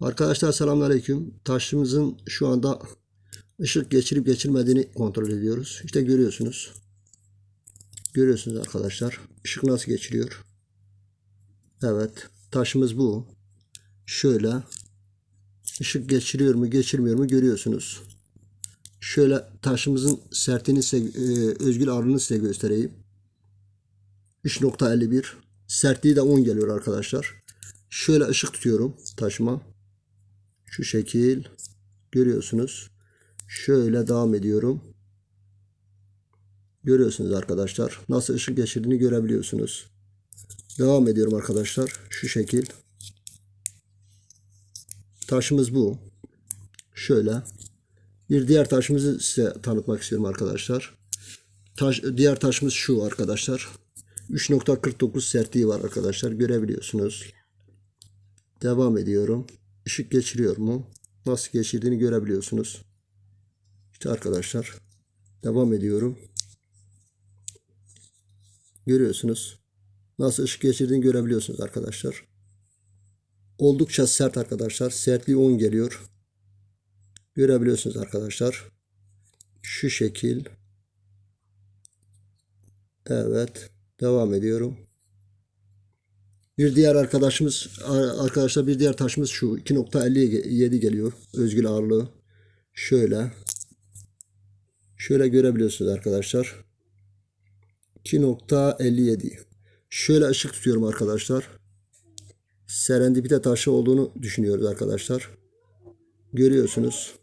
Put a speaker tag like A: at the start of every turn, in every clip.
A: Arkadaşlar selamünaleyküm. Taşımızın şu anda ışık geçirip geçirmediğini kontrol ediyoruz. İşte görüyorsunuz. Görüyorsunuz arkadaşlar. Işık nasıl geçiriyor? Evet. Taşımız bu. Şöyle. Işık geçiriyor mu geçirmiyor mu görüyorsunuz. Şöyle taşımızın sertliğini size, e, özgül ağırlığını size göstereyim. 3.51. Sertliği de 10 geliyor arkadaşlar. Şöyle ışık tutuyorum taşıma. Şu şekil görüyorsunuz. Şöyle devam ediyorum. Görüyorsunuz arkadaşlar. Nasıl ışık geçirdiğini görebiliyorsunuz. Devam ediyorum arkadaşlar. Şu şekil. Taşımız bu. Şöyle. Bir diğer taşımızı size tanıtmak istiyorum arkadaşlar. Taş, diğer taşımız şu arkadaşlar. 3.49 sertliği var arkadaşlar. Görebiliyorsunuz. Devam ediyorum. Işık geçiriyor mu? Nasıl geçirdiğini görebiliyorsunuz. İşte arkadaşlar. Devam ediyorum. Görüyorsunuz. Nasıl ışık geçirdiğini görebiliyorsunuz arkadaşlar. Oldukça sert arkadaşlar. Sertliği 10 geliyor. Görebiliyorsunuz arkadaşlar. Şu şekil. Evet. Devam ediyorum. Bir diğer arkadaşımız arkadaşlar bir diğer taşımız şu 2.57 geliyor. Özgül ağırlığı. Şöyle. Şöyle görebiliyorsunuz arkadaşlar. 2.57. Şöyle ışık tutuyorum arkadaşlar. Serendipite taşı olduğunu düşünüyoruz arkadaşlar. Görüyorsunuz.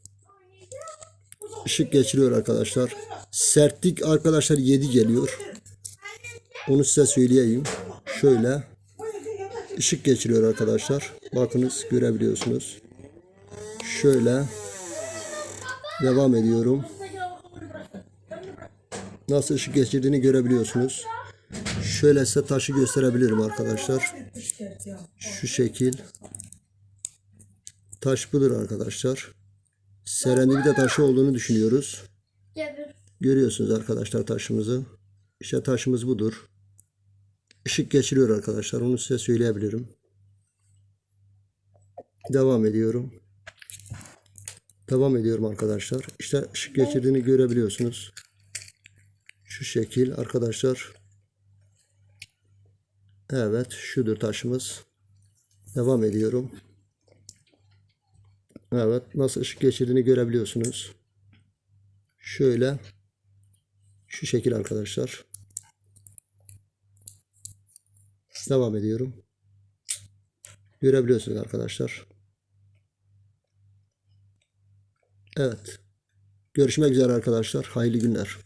A: Işık geçiriyor arkadaşlar. Sertlik arkadaşlar 7 geliyor. Onu size söyleyeyim. Şöyle ışık geçiriyor arkadaşlar. Bakınız görebiliyorsunuz. Şöyle devam ediyorum. Nasıl ışık geçirdiğini görebiliyorsunuz. Şöyle size taşı gösterebilirim arkadaşlar. Şu şekil. Taş budur arkadaşlar. Serendipite taşı olduğunu düşünüyoruz. Görüyorsunuz arkadaşlar taşımızı. İşte taşımız budur. Işık geçiriyor arkadaşlar. Onu size söyleyebilirim. Devam ediyorum. Devam ediyorum arkadaşlar. İşte ışık geçirdiğini görebiliyorsunuz. Şu şekil arkadaşlar. Evet şudur taşımız. Devam ediyorum. Evet nasıl ışık geçirdiğini görebiliyorsunuz. Şöyle şu şekil arkadaşlar. Devam ediyorum. Görebiliyorsunuz arkadaşlar. Evet. Görüşmek üzere arkadaşlar. Hayırlı günler.